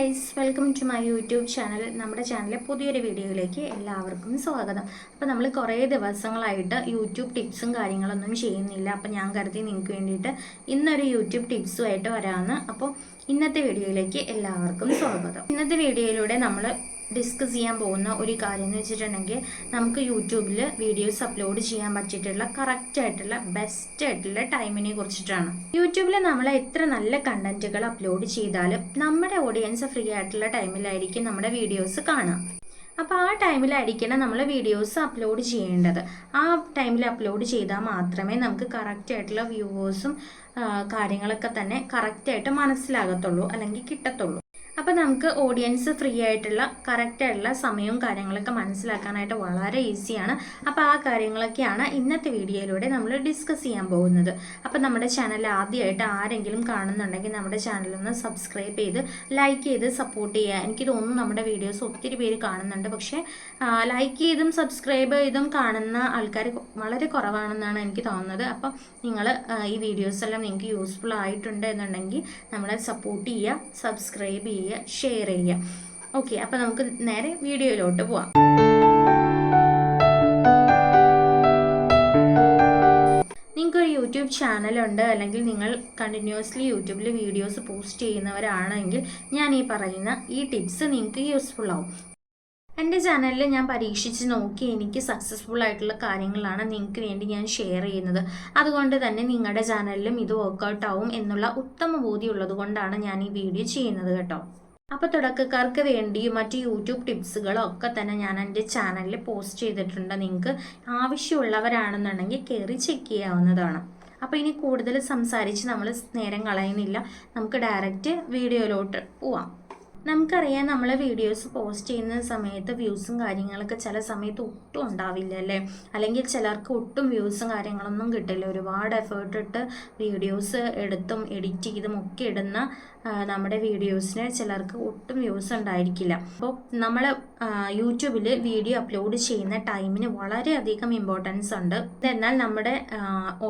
Guys welcome to my YouTube channel നമ്മുടെ ചാനലിലെ പുതിയൊരു വീഡിയോയിലേക്ക് എല്ലാവർക്കും സ്വാഗതം. അപ്പോൾ നമ്മൾ കുറേ ദിവസങ്ങളായിട്ട് യൂട്യൂബ് ടിപ്സും കാര്യങ്ങളൊന്നും ചെയ്യുന്നില്ല. അപ്പോൾ ഞാൻ കരുതി നിങ്ങൾക്ക് വേണ്ടിയിട്ട് ഇന്നൊരു യൂട്യൂബ് ടിപ്സുമായിട്ട് വരാമെന്ന് അപ്പോൾ ഇന്നത്തെ വീഡിയോയിലേക്ക് എല്ലാവർക്കും സ്വാഗതം. ഇന്നത്തെ വീഡിയോയിലൂടെ നമ്മൾ ഡിസ്കസ് ചെയ്യാൻ പോകുന്ന ഒരു കാര്യം എന്ന് വെച്ചിട്ടുണ്ടെങ്കിൽ നമുക്ക് യൂട്യൂബിൽ വീഡിയോസ് അപ്ലോഡ് ചെയ്യാൻ പറ്റിയിട്ടുള്ള കറക്റ്റ് ആയിട്ടുള്ള ബെസ്റ്റ് ആയിട്ടുള്ള ടൈമിനെ കുറിച്ചിട്ടാണ്. യൂട്യൂബിൽ നമ്മൾ എത്ര നല്ല കണ്ടന്റുകൾ അപ്ലോഡ് ചെയ്താലും നമ്മുടെ ഓഡിയൻസ് ഫ്രീ ആയിട്ടുള്ള ടൈമിലായിരിക്കും നമ്മുടെ വീഡിയോസ് കാണുക. അപ്പോൾ ആ ടൈമിലായിരിക്കണം നമ്മൾ വീഡിയോസ് അപ്ലോഡ് ചെയ്യേണ്ടത്. ആ ടൈമിൽ അപ്ലോഡ് ചെയ്താൽ മാത്രമേ നമുക്ക് കറക്റ്റ് ആയിട്ടുള്ള വ്യൂവേഴ്സും കാര്യങ്ങളൊക്കെ തന്നെ കറക്റ്റായിട്ട് മനസ്സിലാകത്തുള്ളൂ അല്ലെങ്കിൽ കിട്ടത്തുള്ളൂ. അപ്പോൾ നമുക്ക് ഓഡിയൻസ് ഫ്രീ ആയിട്ടുള്ള കറക്റ്റ് ആയിട്ടുള്ള സമയവും കാര്യങ്ങളൊക്കെ മനസ്സിലാക്കാനായിട്ട് വളരെ ഈസിയാണ് അപ്പോൾ ആ കാര്യങ്ങളൊക്കെയാണ് ഇന്നത്തെ വീഡിയോയിലൂടെ നമ്മൾ ഡിസ്കസ് ചെയ്യാൻ പോകുന്നത്. അപ്പോൾ നമ്മുടെ ചാനൽ ആദ്യമായിട്ട് ആരെങ്കിലും കാണുന്നുണ്ടെങ്കിൽ നമ്മുടെ ചാനലൊന്ന് സബ്സ്ക്രൈബ് ചെയ്ത് ലൈക്ക് ചെയ്ത് സപ്പോർട്ട് ചെയ്യുക. എനിക്ക് തോന്നുന്നു നമ്മുടെ വീഡിയോസ് ഒത്തിരി പേര് കാണുന്നുണ്ട്. പക്ഷേ ലൈക്ക് ചെയ്തും സബ്സ്ക്രൈബ് ചെയ്തും കാണുന്ന ആൾക്കാർ വളരെ കുറവാണെന്നാണ് എനിക്ക് തോന്നുന്നത്. അപ്പം നിങ്ങൾ ഈ വീഡിയോസ് എല്ലാം നിങ്ങൾക്ക് യൂസ്ഫുൾ ആയിട്ടുണ്ട് എന്നുണ്ടെങ്കിൽ നമ്മളെ സപ്പോർട്ട് ചെയ്യുക സബ്സ്ക്രൈബ് ചെയ്യുക. ഷെയർ ചെയ്യുക. ഓക്കെ അപ്പോൾ നമുക്ക് നേരെ വീഡിയോയിലോട്ട് പോവാം. നിങ്ങൾക്കൊരു യൂട്യൂബ് ചാനലുണ്ട് അല്ലെങ്കിൽ നിങ്ങൾ കണ്ടിന്യൂസ്ലി യൂട്യൂബിൽ വീഡിയോസ് പോസ്റ്റ് ചെയ്യുന്നവരാണെങ്കിൽ ഞാൻ ഈ പറയുന്ന ഈ ടിപ്സ് നിങ്ങൾക്ക് യൂസ്ഫുൾ ആവും. എന്റെ ചാനലിൽ ഞാൻ പരീക്ഷിച്ച് നോക്കി എനിക്ക് സക്സസ്ഫുൾ ആയിട്ടുള്ള കാര്യങ്ങളാണ് നിങ്ങൾക്ക് വേണ്ടി ഞാൻ ഷെയർ ചെയ്യുന്നത്. അതുകൊണ്ട് തന്നെ നിങ്ങളുടെ ചാനലിലും ഇത് വർക്കൗട്ട് ആവും എന്നുള്ള ഉത്തമ ബോധ്യമുള്ളത് കൊണ്ടാണ് ഞാൻ ഈ വീഡിയോ ചെയ്യുന്നത് കേട്ടോ. അപ്പോൾ തുടക്കക്കാർക്ക് വേണ്ടി മറ്റ് യൂട്യൂബ് ടിപ്സുകളൊക്കെ തന്നെ ഞാൻ എന്റെ ചാനലിൽ പോസ്റ്റ് ചെയ്തിട്ടുണ്ട്. നിങ്ങൾക്ക് ആവശ്യമുള്ളവരാണെന്നുണ്ടെങ്കിൽ കയറി ചെക്ക് ചെയ്യാവുന്നതാണ്. അപ്പോൾ ഇനി കൂടുതൽ സംസാരിച്ച് നമ്മൾ നേരം കളയുന്നില്ല. നമുക്ക് ഡയറക്റ്റ് വീഡിയോയിലോട്ട് പോവാം. നമുക്കറിയാം നമ്മളെ വീഡിയോസ് പോസ്റ്റ് ചെയ്യുന്ന സമയത്ത് വ്യൂസും കാര്യങ്ങളൊക്കെ ചില സമയത്ത് ഒട്ടും ഉണ്ടാവില്ല അല്ലേ? അല്ലെങ്കിൽ ചിലർക്ക് ഒട്ടും വ്യൂസും കാര്യങ്ങളൊന്നും കിട്ടില്ല. ഒരുപാട് എഫേർട്ട് ഇട്ട് വീഡിയോസ് എടുത്തും എഡിറ്റ് ചെയ്തും ഒക്കെ ഇടുന്ന നമ്മുടെ വീഡിയോസിന് ചിലർക്ക് ഒട്ടും വ്യൂസ് ഉണ്ടായിരിക്കില്ല. അപ്പോൾ നമ്മൾ യൂട്യൂബിൽ വീഡിയോ അപ്ലോഡ് ചെയ്യുന്ന ടൈമിന് വളരെയധികം ഇമ്പോർട്ടൻസ് ഉണ്ട്. എന്നാൽ നമ്മുടെ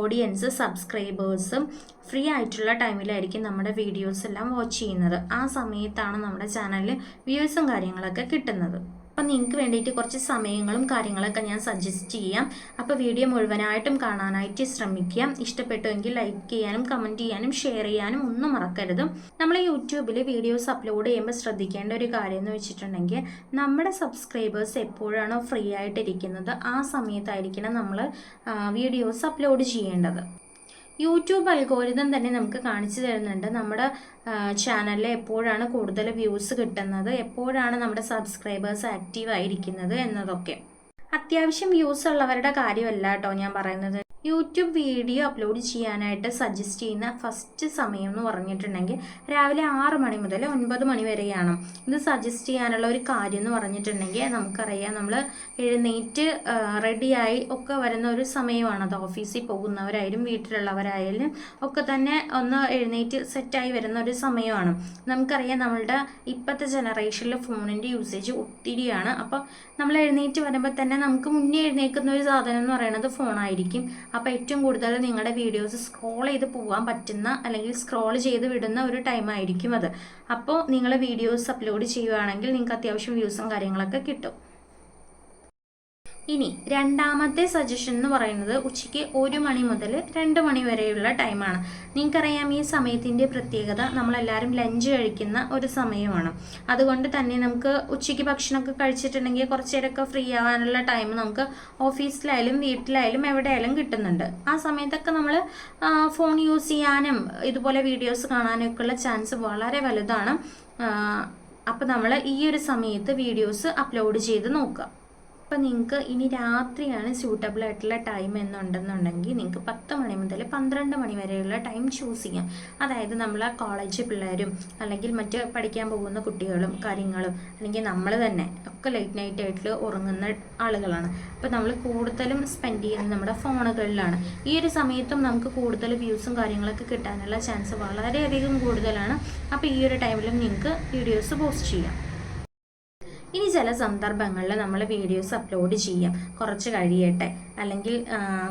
ഓഡിയൻസ് സബ്സ്ക്രൈബേഴ്സും ഫ്രീ ആയിട്ടുള്ള ടൈമിലായിരിക്കും നമ്മുടെ വീഡിയോസ് എല്ലാം വാച്ച് ചെയ്യുന്നത്. ആ സമയത്താണ് നമ്മുടെ ചാനലിൽ വ്യൂസും കാര്യങ്ങളൊക്കെ കിട്ടുന്നത്. അപ്പം നിങ്ങൾക്ക് വേണ്ടിയിട്ട് കുറച്ച് സമയങ്ങളും കാര്യങ്ങളൊക്കെ ഞാൻ സജസ്റ്റ് ചെയ്യാം. അപ്പോൾ വീഡിയോ മുഴുവനായിട്ടും കാണാനായിട്ട് ശ്രമിക്കുക. ഇഷ്ടപ്പെട്ടുവെങ്കിൽ ലൈക്ക് ചെയ്യാനും കമന്റ് ചെയ്യാനും ഷെയർ ചെയ്യാനും ഒന്നും മറക്കരുത്. നമ്മൾ യൂട്യൂബിൽ വീഡിയോസ് അപ്ലോഡ് ചെയ്യുമ്പോൾ ശ്രദ്ധിക്കേണ്ട ഒരു കാര്യം എന്ന് വെച്ചിട്ടുണ്ടെങ്കിൽ നമ്മുടെ സബ്സ്ക്രൈബേഴ്സ് എപ്പോഴാണോ ഫ്രീ ആയിട്ടിരിക്കുന്നത് ആ സമയത്തായിരിക്കണം നമ്മൾ വീഡിയോസ് അപ്ലോഡ് ചെയ്യേണ്ടത്. യൂട്യൂബ് അൽഗോരിതം തന്നെ നമുക്ക് കാണിച്ചു തരുന്നുണ്ട്. നമ്മുടെ ചാനലിൽ എപ്പോഴാണ് കൂടുതൽ വ്യൂസ് കിട്ടുന്നത് എപ്പോഴാണ് നമ്മുടെ സബ്സ്ക്രൈബേഴ്സ് ആക്റ്റീവ് ആയിരിക്കുന്നത് എന്നതൊക്കെ. അത്യാവശ്യം വ്യൂസ് ഉള്ളവരുടെ കാര്യമല്ല കേട്ടോ ഞാൻ പറയുന്നത്. യൂട്യൂബ് വീഡിയോ അപ്ലോഡ് ചെയ്യാനായിട്ട് സജസ്റ്റ് ചെയ്യുന്ന ഫസ്റ്റ് സമയം എന്ന് പറഞ്ഞിട്ടുണ്ടെങ്കിൽ രാവിലെ ആറ് മണി മുതൽ ഒൻപത് മണി വരെയാണ്. ഇത് സജസ്റ്റ് ചെയ്യാനുള്ള ഒരു കാര്യം എന്ന് പറഞ്ഞിട്ടുണ്ടെങ്കിൽ നമുക്കറിയാം നമ്മൾ എഴുന്നേറ്റ് റെഡിയായി ഒക്കെ വരുന്ന ഒരു സമയമാണ്. അത് ഓഫീസിൽ പോകുന്നവരായാലും വീട്ടിലുള്ളവരായാലും ഒക്കെ തന്നെ ഒന്ന് എഴുന്നേറ്റ് സെറ്റായി വരുന്ന ഒരു സമയമാണ്. നമുക്കറിയാം നമ്മളുടെ ഇപ്പോഴത്തെ ജനറേഷനിൽ ഫോണിന്റെ യൂസേജ് ഒത്തിരിയാണ്. അപ്പോൾ നമ്മൾ എഴുന്നേറ്റ് വരുമ്പോൾ തന്നെ നമുക്ക് മുന്നേ എഴുന്നേൽക്കുന്ന ഒരു സാധനം എന്ന് പറയുന്നത് ഫോണായിരിക്കും അപ്പോൾ ഏറ്റവും കൂടുതൽ നിങ്ങളുടെ വീഡിയോസ് സ്ക്രോൾ ചെയ്ത് പോകാൻ പറ്റുന്ന അല്ലെങ്കിൽ സ്ക്രോൾ ചെയ്ത് വിടുന്ന ഒരു ടൈം ആയിരിക്കും അത്. അപ്പോൾ നിങ്ങൾ വീഡിയോസ് അപ്ലോഡ് ചെയ്യുകയാണെങ്കിൽ നിങ്ങൾക്ക് അത്യാവശ്യം വ്യൂസും കാര്യങ്ങളൊക്കെ കിട്ടും. ഇനി രണ്ടാമത്തെ സജഷൻ എന്ന് പറയുന്നത് ഉച്ചയ്ക്ക് ഒരു മണി മുതൽ രണ്ട് മണി വരെയുള്ള ടൈമാണ് നിങ്ങൾക്കറിയാം ഈ സമയത്തിന്റെ പ്രത്യേകത നമ്മളെല്ലാവരും ലഞ്ച് കഴിക്കുന്ന ഒരു സമയമാണ്. അതുകൊണ്ട് തന്നെ നമുക്ക് ഉച്ചയ്ക്ക് ഭക്ഷണമൊക്കെ കഴിച്ചിട്ടുണ്ടെങ്കിൽ കുറച്ച് നേരമൊക്കെ ഫ്രീ ആവാനുള്ള ടൈം നമുക്ക് ഓഫീസിലായാലും വീട്ടിലായാലും എവിടെയായാലും കിട്ടുന്നുണ്ട്. ആ സമയത്തൊക്കെ നമ്മൾ ഫോൺ യൂസ് ചെയ്യാനും ഇതുപോലെ വീഡിയോസ് കാണാനൊക്കെയുള്ള ചാൻസ് വളരെ വലുതാണ്. അപ്പോൾ നമ്മൾ ഈ ഒരു സമയത്ത് വീഡിയോസ് അപ്ലോഡ് ചെയ്ത് നോക്കുക. അപ്പം നിങ്ങൾക്ക് ഇനി രാത്രിയാണ് സ്യൂട്ടബിൾ ആയിട്ടുള്ള ടൈം എന്നുണ്ടെന്നുണ്ടെങ്കിൽ നിങ്ങൾക്ക് പത്ത് മണി മുതൽ പന്ത്രണ്ട് മണി വരെയുള്ള ടൈം ചൂസ് ചെയ്യാം. അതായത് നമ്മൾ ആ കോളേജ് പിള്ളേരും അല്ലെങ്കിൽ മറ്റ് പഠിക്കാൻ പോകുന്ന കുട്ടികളും കാര്യങ്ങളും അല്ലെങ്കിൽ നമ്മൾ തന്നെ ഒക്കെ ലേറ്റ് നൈറ്റ് ആയിട്ട് ഉറങ്ങുന്ന ആളുകളാണ്. അപ്പോൾ നമ്മൾ കൂടുതലും സ്പെൻഡ് ചെയ്യുന്നത് നമ്മുടെ ഫോണുകളിലാണ്. ഈ ഒരു സമയത്തും നമുക്ക് കൂടുതൽ വ്യൂസും കാര്യങ്ങളൊക്കെ കിട്ടാനുള്ള ചാൻസ് വളരെയധികം കൂടുതലാണ്. അപ്പോൾ ഈ ഒരു ടൈമിലും നിങ്ങൾക്ക് വീഡിയോസ് പോസ്റ്റ് ചെയ്യാം. ചില സന്ദർഭങ്ങളിൽ നമ്മൾ വീഡിയോസ് അപ്ലോഡ് ചെയ്യാം. കുറച്ച് കഴിയട്ടെ. അല്ലെങ്കിൽ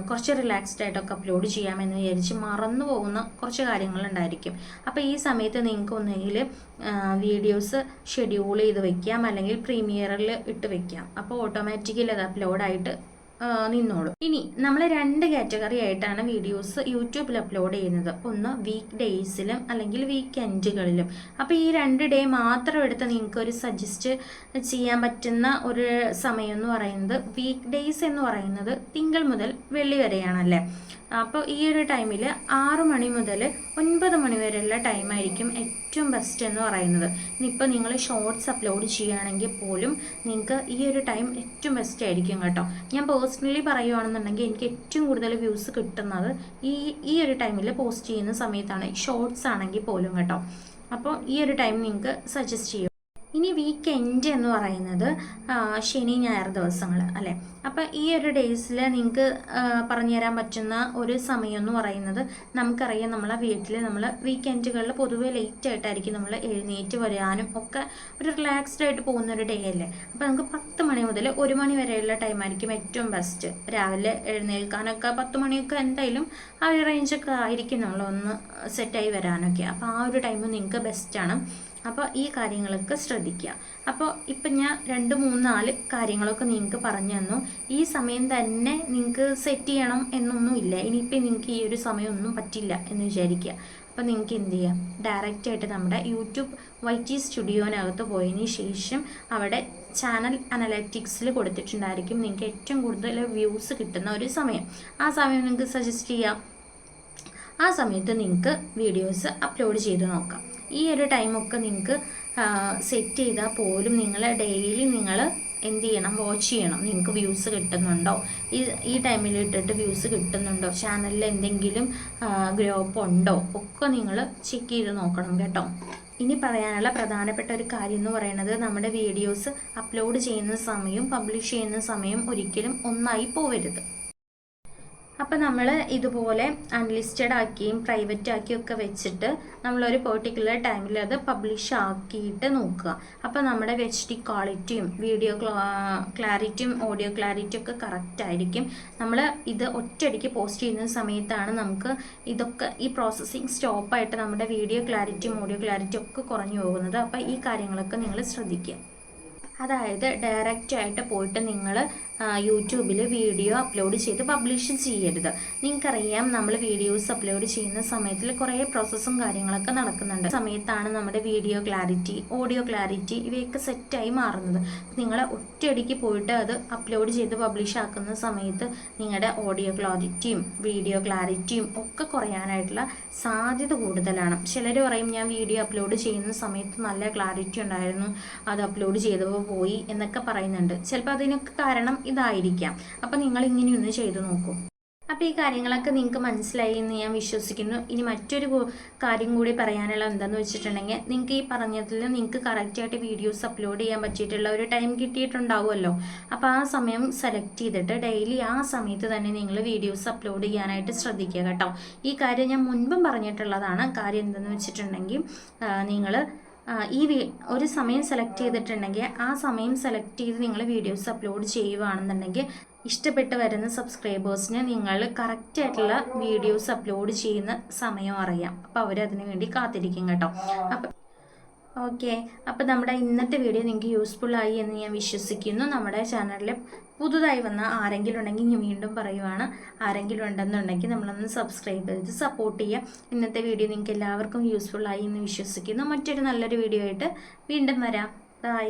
കുറച്ച് റിലാക്സ്ഡ് ആയിട്ടൊക്കെ അപ്ലോഡ് ചെയ്യാമെന്ന് വിചാരിച്ച് മറന്നു പോകുന്ന കുറച്ച് കാര്യങ്ങളുണ്ടായിരിക്കും അപ്പോൾ ഈ സമയത്ത് നിങ്ങൾക്ക് ഒന്നുകിൽ വീഡിയോസ് ഷെഡ്യൂൾ ചെയ്ത് വെക്കാം. അല്ലെങ്കിൽ പ്രീമിയറിൽ ഇട്ട് വെക്കാം. അപ്പോൾ ഓട്ടോമാറ്റിക്കലി അത് അപ്ലോഡായിട്ട് നിന്നോളും. ഇനി നമ്മൾ രണ്ട് കാറ്റഗറി ആയിട്ടാണ് വീഡിയോസ് യൂട്യൂബിൽ അപ്ലോഡ് ചെയ്യുന്നത്. ഒന്ന് വീക്ക് ഡേയ്സിലും അല്ലെങ്കിൽ വീക്കെൻഡുകളിലും അപ്പോൾ ഈ രണ്ട് ഡേ മാത്രം എടുത്ത് നിങ്ങൾക്ക് ഒരു സജസ്റ്റ് ചെയ്യാൻ പറ്റുന്ന ഒരു സമയം എന്ന് പറയുന്നത് വീക്ക് ഡേയ്സ് എന്ന് പറയുന്നത് തിങ്കൾ മുതൽ വെള്ളി വരെയാണല്ലേ? അപ്പോൾ ഈ ഒരു ടൈമിൽ ആറു മണി മുതൽ ഒൻപത് മണി വരെയുള്ള ടൈമായിരിക്കും ഏറ്റവും ബെസ്റ്റ് എന്ന് പറയുന്നത്. ഇനിയിപ്പോൾ നിങ്ങൾ ഷോർട്സ് അപ്ലോഡ് ചെയ്യുകയാണെങ്കിൽ പോലും നിങ്ങൾക്ക് ഈ ഒരു ടൈം ഏറ്റവും ബെസ്റ്റ് ആയിരിക്കും കേട്ടോ. ഞാൻ പേഴ്സണലി പറയുകയാണെന്നുണ്ടെങ്കിൽ എനിക്ക് ഏറ്റവും കൂടുതൽ വ്യൂസ് കിട്ടുന്നത് ഈ ഈ ഒരു ടൈമിൽ പോസ്റ്റ് ചെയ്യുന്ന സമയത്താണ് ഷോർട്സ് ആണെങ്കിൽ പോലും കേട്ടോ. അപ്പോൾ ഈ ഒരു ടൈം നിങ്ങൾക്ക് സജസ്റ്റ് ചെയ്യും ഇനി വീക്കെൻഡ് എന്ന് പറയുന്നത് ശനി ഞായർ ദിവസങ്ങൾ അല്ലേ? അപ്പോൾ ഈ ഒരു ഡേയ്സിൽ നിങ്ങൾക്ക് പറഞ്ഞു തരാൻ പറ്റുന്ന ഒരു സമയം എന്ന് പറയുന്നത് നമുക്കറിയാം നമ്മളെ വീട്ടിൽ നമ്മൾ വീക്കെൻഡുകളിൽ പൊതുവെ ലേറ്റ് ആയിട്ടായിരിക്കും നമ്മൾ എഴുന്നേറ്റ് വരാനും ഒക്കെ ഒരു റിലാക്സ്ഡ് ആയിട്ട് പോകുന്ന ഒരു ഡേ അല്ലേ? അപ്പോൾ നമുക്ക് പത്ത് മണി മുതൽ ഒരു മണി വരെയുള്ള ടൈമായിരിക്കും ഏറ്റവും ബെസ്റ്റ് രാവിലെ എഴുന്നേൽക്കാനൊക്കെ പത്ത് മണിയൊക്കെ എന്തായാലും ആ ഒരു റേഞ്ചൊക്കെ ആയിരിക്കും നമ്മളൊന്ന് സെറ്റായി വരാനൊക്കെ. അപ്പോൾ ആ ഒരു ടൈം നിങ്ങൾക്ക് ബെസ്റ്റാണ് അപ്പോൾ ഈ കാര്യങ്ങളൊക്കെ ശ്രദ്ധിക്കുക. അപ്പോൾ ഇപ്പം ഞാൻ രണ്ട് മൂന്ന് നാല് കാര്യങ്ങളൊക്കെ നിങ്ങൾക്ക് പറഞ്ഞു തന്നു. ഈ സമയം തന്നെ നിങ്ങൾക്ക് സെറ്റ് ചെയ്യണം എന്നൊന്നുമില്ല ഇനിയിപ്പോൾ നിങ്ങൾക്ക് ഈ ഒരു സമയമൊന്നും പറ്റില്ല എന്ന് വിചാരിക്കുക. അപ്പോൾ നിങ്ങൾക്ക് എന്ത് ചെയ്യാം? ഡയറക്റ്റ് ആയിട്ട് നമ്മുടെ യൂട്യൂബ് വൈ ടി സ്റ്റുഡിയോനകത്ത് പോയതിന് ശേഷം അവിടെ ചാനൽ അനലറ്റിക്സിൽ കൊടുത്തിട്ടുണ്ടായിരിക്കും നിങ്ങൾക്ക് ഏറ്റവും കൂടുതൽ വ്യൂസ് കിട്ടുന്ന ഒരു സമയം. ആ സമയം നിങ്ങൾക്ക് സജസ്റ്റ് ചെയ്യാം. ആ സമയത്ത് നിങ്ങൾക്ക് വീഡിയോസ് അപ്ലോഡ് ചെയ്ത് നോക്കാം. ഈ ഒരു ടൈമൊക്കെ നിങ്ങൾക്ക് സെറ്റ് ചെയ്താൽ പോലും നിങ്ങൾ ഡെയിലി നിങ്ങൾ എന്ത് ചെയ്യണം? വാച്ച് ചെയ്യണം. നിങ്ങൾക്ക് വ്യൂസ് കിട്ടുന്നുണ്ടോ? ഈ ഈ ടൈമിൽ ഇട്ടിട്ട് വ്യൂസ് കിട്ടുന്നുണ്ടോ? ചാനലിൽ എന്തെങ്കിലും ഗ്രോപ്പ് ഉണ്ടോ? ഒക്കെ നിങ്ങൾ ചെക്ക് ചെയ്ത് നോക്കണം കേട്ടോ. ഇനി പറയാനുള്ള പ്രധാനപ്പെട്ട ഒരു കാര്യം എന്ന് പറയുന്നത് നമ്മുടെ വീഡിയോസ് അപ്ലോഡ് ചെയ്യുന്ന സമയവും പബ്ലിഷ് ചെയ്യുന്ന സമയവും ഒരിക്കലും ഒന്നായി പോവരുത്. അപ്പം നമ്മൾ ഇതുപോലെ അൺലിസ്റ്റഡ് ആക്കിയും പ്രൈവറ്റ് ആക്കിയും ഒക്കെ വെച്ചിട്ട് നമ്മളൊരു പെർട്ടിക്കുലർ ടൈമിൽ അത് പബ്ലിഷ് ആക്കിയിട്ട് നോക്കുക. അപ്പോൾ നമ്മുടെ എച്ച് ഡി ക്വാളിറ്റിയും വീഡിയോ ക്ലാരിറ്റിയും ഓഡിയോ ക്ലാരിറ്റിയും ഒക്കെ കറക്റ്റ് ആയിരിക്കും. നമ്മൾ ഇത് ഒറ്റയടിക്ക് പോസ്റ്റ് ചെയ്യുന്ന സമയത്താണ് നമുക്ക് ഇതൊക്കെ ഈ പ്രോസസ്സിങ് സ്റ്റോപ്പായിട്ട് നമ്മുടെ വീഡിയോ ക്ലാരിറ്റിയും ഓഡിയോ ക്ലാരിറ്റിയും ഒക്കെ കുറഞ്ഞു പോകുന്നത്. അപ്പോൾ ഈ കാര്യങ്ങളൊക്കെ നിങ്ങൾ ശ്രദ്ധിക്കുക. അതായത് ഡയറക്റ്റ് ആയിട്ട് പോയിട്ട് നിങ്ങൾ യൂട്യൂബിൽ വീഡിയോ അപ്ലോഡ് ചെയ്ത് പബ്ലിഷ് ചെയ്യരുത്. നിങ്ങൾക്കറിയാം നമ്മൾ വീഡിയോസ് അപ്ലോഡ് ചെയ്യുന്ന സമയത്തിൽ കുറേ പ്രോസസ്സും കാര്യങ്ങളൊക്കെ നടക്കുന്നുണ്ട്. സമയത്താണ് നമ്മുടെ വീഡിയോ ക്ലാരിറ്റി ഓഡിയോ ക്ലാരിറ്റി ഇവയൊക്കെ സെറ്റായി മാറുന്നത്. നിങ്ങൾ ഒറ്റയടിക്ക് പോയിട്ട് അത് അപ്ലോഡ് ചെയ്ത് പബ്ലിഷ് ആക്കുന്ന സമയത്ത് നിങ്ങളുടെ ഓഡിയോ ക്ലാരിറ്റിയും വീഡിയോ ക്ലാരിറ്റിയും ഒക്കെ കുറയാനായിട്ടുള്ള സാധ്യത കൂടുതലാണ്. ചിലർ പറയും ഞാൻ വീഡിയോ അപ്ലോഡ് ചെയ്യുന്ന സമയത്ത് നല്ല ക്ലാരിറ്റി ഉണ്ടായിരുന്നു. അത് അപ്ലോഡ് ചെയ്തപ്പോൾ പോയി എന്നൊക്കെ പറയുന്നുണ്ട്. ചിലപ്പോൾ അതിനൊക്കെ കാരണം ഇതായിരിക്കാം. അപ്പം നിങ്ങൾ ഇങ്ങനെയൊന്ന് ചെയ്തു നോക്കൂ. അപ്പോൾ ഈ കാര്യങ്ങളൊക്കെ നിങ്ങൾക്ക് മനസ്സിലായി എന്ന് ഞാൻ വിശ്വസിക്കുന്നു. ഇനി മറ്റൊരു കാര്യം കൂടി പറയാനുള്ള എന്താന്ന് വെച്ചിട്ടുണ്ടെങ്കിൽ നിങ്ങൾക്ക് ഈ പറഞ്ഞതിൽ നിങ്ങൾക്ക് കറക്റ്റായിട്ട് വീഡിയോസ് അപ്ലോഡ് ചെയ്യാൻ പറ്റിയിട്ടുള്ള ഒരു ടൈം കിട്ടിയിട്ടുണ്ടാവുമല്ലോ. അപ്പോൾ ആ സമയം സെലക്ട് ചെയ്തിട്ട് ഡെയിലി ആ സമയത്ത് തന്നെ നിങ്ങൾ വീഡിയോസ് അപ്ലോഡ് ചെയ്യാനായിട്ട് ശ്രദ്ധിക്കുക കേട്ടോ. ഈ കാര്യം ഞാൻ മുൻപും പറഞ്ഞിട്ടുള്ളതാണ്. കാര്യം എന്തെന്ന് വെച്ചിട്ടുണ്ടെങ്കിൽ നിങ്ങൾ ഈ ഒരു സമയം സെലക്ട് ചെയ്തിട്ടുണ്ടെങ്കിൽ ആ സമയം സെലക്ട് ചെയ്ത് നിങ്ങൾ വീഡിയോസ് അപ്ലോഡ് ചെയ്യുകയാണെന്നുണ്ടെങ്കിൽ ഇഷ്ടപ്പെട്ട് വരുന്ന സബ്സ്ക്രൈബേഴ്സിന് നിങ്ങൾ കറക്റ്റ് ആയിട്ടുള്ള വീഡിയോസ് അപ്ലോഡ് ചെയ്യുന്ന സമയം അറിയാം. അപ്പോൾ അവരതിനു വേണ്ടി കാത്തിരിക്കും കേട്ടോ. അപ്പം ഓക്കെ. അപ്പോൾ നമ്മുടെ ഇന്നത്തെ വീഡിയോ നിങ്ങൾക്ക് യൂസ്ഫുൾ ആയി എന്ന് ഞാൻ വിശ്വസിക്കുന്നു. നമ്മുടെ ചാനലിൽ പുതുതായി വന്ന ആരെങ്കിലും ഉണ്ടെങ്കിൽ ഞാൻ വീണ്ടും പറയുവാണ്. ആരെങ്കിലും ഉണ്ടെന്നുണ്ടെങ്കിൽ നമ്മളൊന്ന് സബ്സ്ക്രൈബ് ചെയ്ത് സപ്പോർട്ട് ചെയ്യുക. ഇന്നത്തെ വീഡിയോ നിങ്ങൾക്ക് എല്ലാവർക്കും യൂസ്ഫുൾ ആയി എന്ന് വിശ്വസിക്കുന്നു. മറ്റൊരു നല്ലൊരു വീഡിയോ ആയിട്ട് വീണ്ടും വരാം. ബൈ